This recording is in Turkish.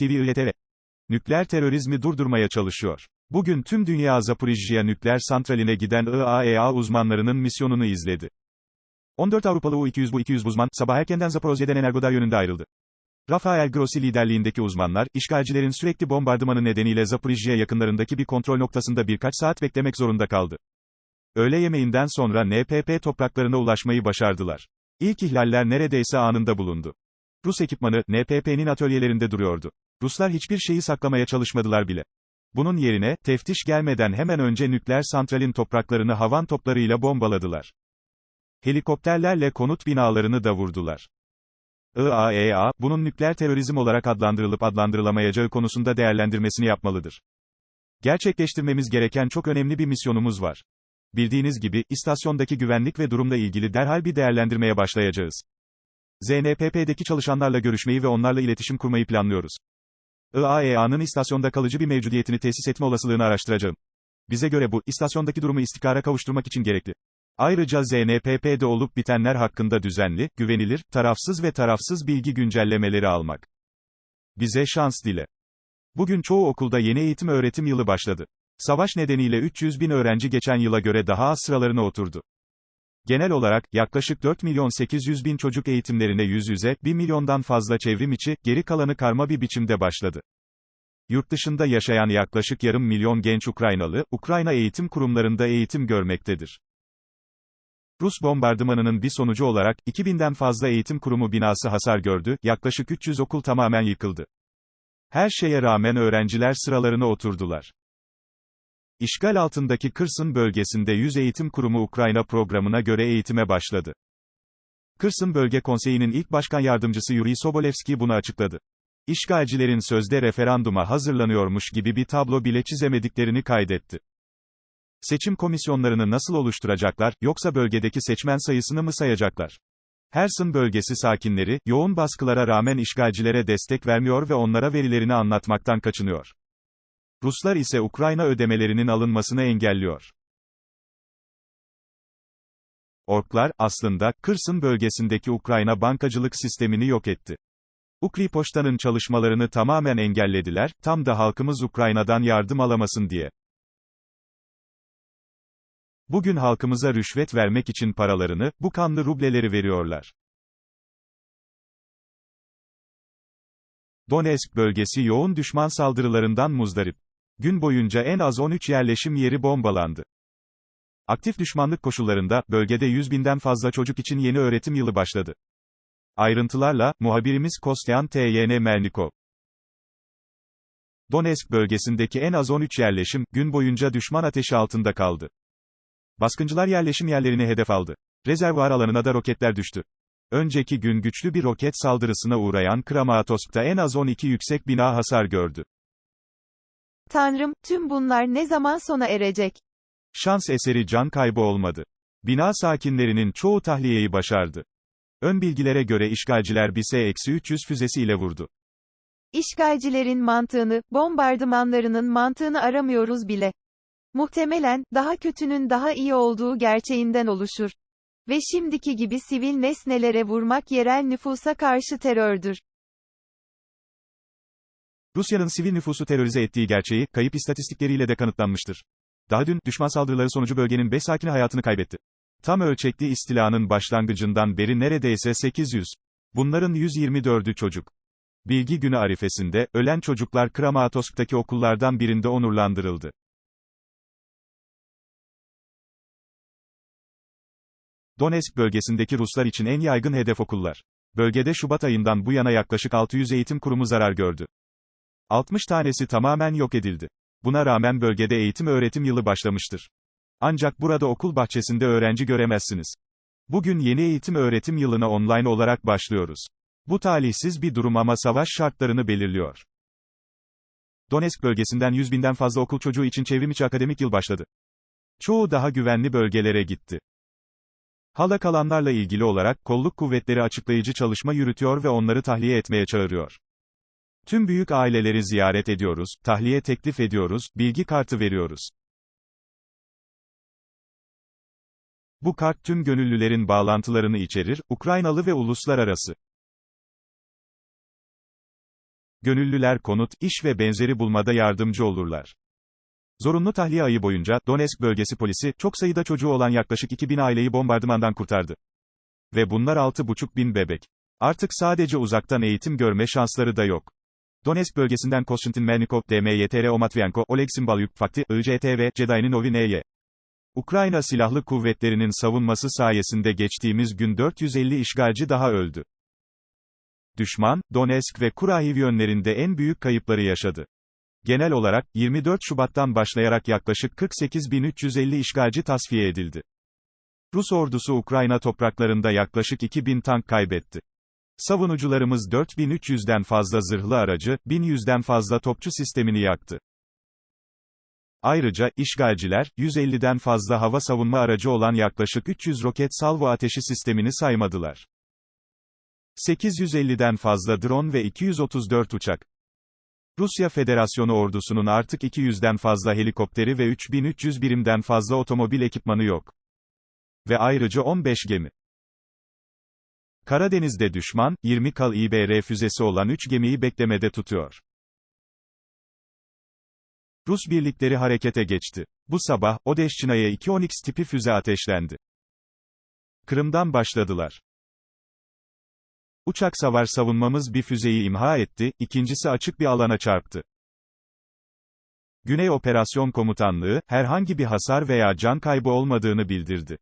TV ILTV. Nükleer terörizmi durdurmaya çalışıyor. Bugün tüm dünya Zaporijya nükleer santraline giden IAEA uzmanlarının misyonunu izledi. 14 Avrupalı U-200 bu 200 uzman, sabah erkenden Zaporozhye'den Energodar yönünde ayrıldı. Rafael Grossi liderliğindeki uzmanlar, işgalcilerin sürekli bombardımanı nedeniyle Zaporijya yakınlarındaki bir kontrol noktasında birkaç saat beklemek zorunda kaldı. Öğle yemeğinden sonra NPP topraklarına ulaşmayı başardılar. İlk ihlaller neredeyse anında bulundu. Rus ekipmanı, NPP'nin atölyelerinde duruyordu. Ruslar hiçbir şeyi saklamaya çalışmadılar bile. Bunun yerine, teftiş gelmeden hemen önce nükleer santralin topraklarını havan toplarıyla bombaladılar. Helikopterlerle konut binalarını da vurdular. IAEA, bunun nükleer terörizm olarak adlandırılıp adlandırılamayacağı konusunda değerlendirmesini yapmalıdır. Gerçekleştirmemiz gereken çok önemli bir misyonumuz var. Bildiğiniz gibi, istasyondaki güvenlik ve durumla ilgili derhal bir değerlendirmeye başlayacağız. ZNPP'deki çalışanlarla görüşmeyi ve onlarla iletişim kurmayı planlıyoruz. IAEA'nın istasyonda kalıcı bir mevcudiyetini tesis etme olasılığını araştıracağım. Bize göre bu, istasyondaki durumu istikrara kavuşturmak için gerekli. Ayrıca ZNPP'de olup bitenler hakkında düzenli, güvenilir, tarafsız ve tarafsız bilgi güncellemeleri almak. Bize şans dile. Bugün çoğu okulda yeni eğitim öğretim yılı başladı. Savaş nedeniyle 300 bin öğrenci geçen yıla göre daha az sıralarına oturdu. Genel olarak, yaklaşık 4 milyon 800 bin çocuk eğitimlerine yüz yüze, 1 milyondan fazla çevrim içi, geri kalanı karma bir biçimde başladı. Yurt dışında yaşayan yaklaşık yarım milyon genç Ukraynalı, Ukrayna eğitim kurumlarında eğitim görmektedir. Rus bombardımanının bir sonucu olarak, 2000'den fazla eğitim kurumu binası hasar gördü, yaklaşık 300 okul tamamen yıkıldı. Her şeye rağmen öğrenciler sıralarına oturdular. İşgal altındaki Kırsın bölgesinde 100 eğitim kurumu Ukrayna programına göre eğitime başladı. Kırsın Bölge Konseyi'nin ilk başkan yardımcısı Yuri Sobolevski bunu açıkladı. İşgalcilerin sözde referanduma hazırlanıyormuş gibi bir tablo bile çizemediklerini kaydetti. Seçim komisyonlarını nasıl oluşturacaklar, yoksa bölgedeki seçmen sayısını mı sayacaklar? Herson bölgesi sakinleri, yoğun baskılara rağmen işgalcilere destek vermiyor ve onlara verilerini anlatmaktan kaçınıyor. Ruslar ise Ukrayna ödemelerinin alınmasını engelliyor. Orklar, aslında, Kırsın bölgesindeki Ukrayna bankacılık sistemini yok etti. Ukripoçta'nın çalışmalarını tamamen engellediler, tam da halkımız Ukrayna'dan yardım alamasın diye. Bugün halkımıza rüşvet vermek için paralarını, bu kanlı rubleleri veriyorlar. Donetsk bölgesi yoğun düşman saldırılarından muzdarip. Gün boyunca en az 13 yerleşim yeri bombalandı. Aktif düşmanlık koşullarında, bölgede 100 binden fazla çocuk için yeni öğretim yılı başladı. Ayrıntılarla, muhabirimiz Kostyan T.Y.N. Melnikov. Donetsk bölgesindeki en az 13 yerleşim, gün boyunca düşman ateşi altında kaldı. Baskıncılar yerleşim yerlerini hedef aldı. Rezervuar alanına da roketler düştü. Önceki gün güçlü bir roket saldırısına uğrayan Kramatorsk'ta en az 12 yüksek bina hasar gördü. Tanrım, tüm bunlar ne zaman sona erecek? Şans eseri can kaybı olmadı. Bina sakinlerinin çoğu tahliyeyi başardı. Ön bilgilere göre işgalciler bir S-300 füzesi ile vurdu. İşgalcilerin mantığını, bombardımanlarının mantığını aramıyoruz bile. Muhtemelen, daha kötünün daha iyi olduğu gerçeğinden oluşur. Ve şimdiki gibi sivil nesnelere vurmak yerel nüfusa karşı terördür. Rusya'nın sivil nüfusu terörize ettiği gerçeği, kayıp istatistikleriyle de kanıtlanmıştır. Daha dün, düşman saldırıları sonucu bölgenin 5 sakini hayatını kaybetti. Tam ölçekli istilanın başlangıcından beri neredeyse 800. Bunların 124'ü çocuk. Bilgi günü arifesinde, ölen çocuklar Kramatorsk'taki okullardan birinde onurlandırıldı. Donetsk bölgesindeki Ruslar için en yaygın hedef okullar. Bölgede Şubat ayından bu yana yaklaşık 600 eğitim kurumu zarar gördü. 60 tanesi tamamen yok edildi. Buna rağmen bölgede eğitim öğretim yılı başlamıştır. Ancak burada okul bahçesinde öğrenci göremezsiniz. Bugün yeni eğitim öğretim yılına online olarak başlıyoruz. Bu talihsiz bir durum ama savaş şartlarını belirliyor. Donetsk bölgesinden 100 binden fazla okul çocuğu için çevrimiçi akademik yıl başladı. Çoğu daha güvenli bölgelere gitti. Hala kalanlarla ilgili olarak, kolluk kuvvetleri açıklayıcı çalışma yürütüyor ve onları tahliye etmeye çağırıyor. Tüm büyük aileleri ziyaret ediyoruz, tahliye teklif ediyoruz, bilgi kartı veriyoruz. Bu kart tüm gönüllülerin bağlantılarını içerir, Ukraynalı ve uluslararası. Gönüllüler konut, iş ve benzeri bulmada yardımcı olurlar. Zorunlu tahliye ayı boyunca, Donetsk bölgesi polisi, çok sayıda çocuğu olan yaklaşık 2000 aileyi bombardımandan kurtardı. Ve bunlar 6,5 bin bebek. Artık sadece uzaktan eğitim görme şansları da yok. Donetsk bölgesinden Konstantin Melnikov, DMYTR Omatvienko, Oleksim Balyuk, Fakti, IJTV, Cedayni Novineye. Ukrayna Silahlı Kuvvetleri'nin savunması sayesinde geçtiğimiz gün 450 işgalci daha öldü. Düşman, Donetsk ve Kurahiv yönlerinde en büyük kayıpları yaşadı. Genel olarak, 24 Şubat'tan başlayarak yaklaşık 48.350 işgalci tasfiye edildi. Rus ordusu Ukrayna topraklarında yaklaşık 2000 tank kaybetti. Savunucularımız 4300'den fazla zırhlı aracı, 1100'den fazla topçu sistemini yaktı. Ayrıca, işgalciler, 150'den fazla hava savunma aracı olan yaklaşık 300 roket salvo ateşi sistemini saymadılar. 850'den fazla drone ve 234 uçak. Rusya Federasyonu ordusunun artık 200'den fazla helikopteri ve 3300 birimden fazla otomobil ekipmanı yok. Ve ayrıca 15 gemi. Karadeniz'de düşman, 20 kal İBR füzesi olan 3 gemiyi beklemede tutuyor. Rus birlikleri harekete geçti. Bu sabah, Odeşçina'ya 2 Onyx tipi füze ateşlendi. Kırım'dan başladılar. Uçak savar savunmamız bir füzeyi imha etti, ikincisi açık bir alana çarptı. Güney Operasyon Komutanlığı, herhangi bir hasar veya can kaybı olmadığını bildirdi.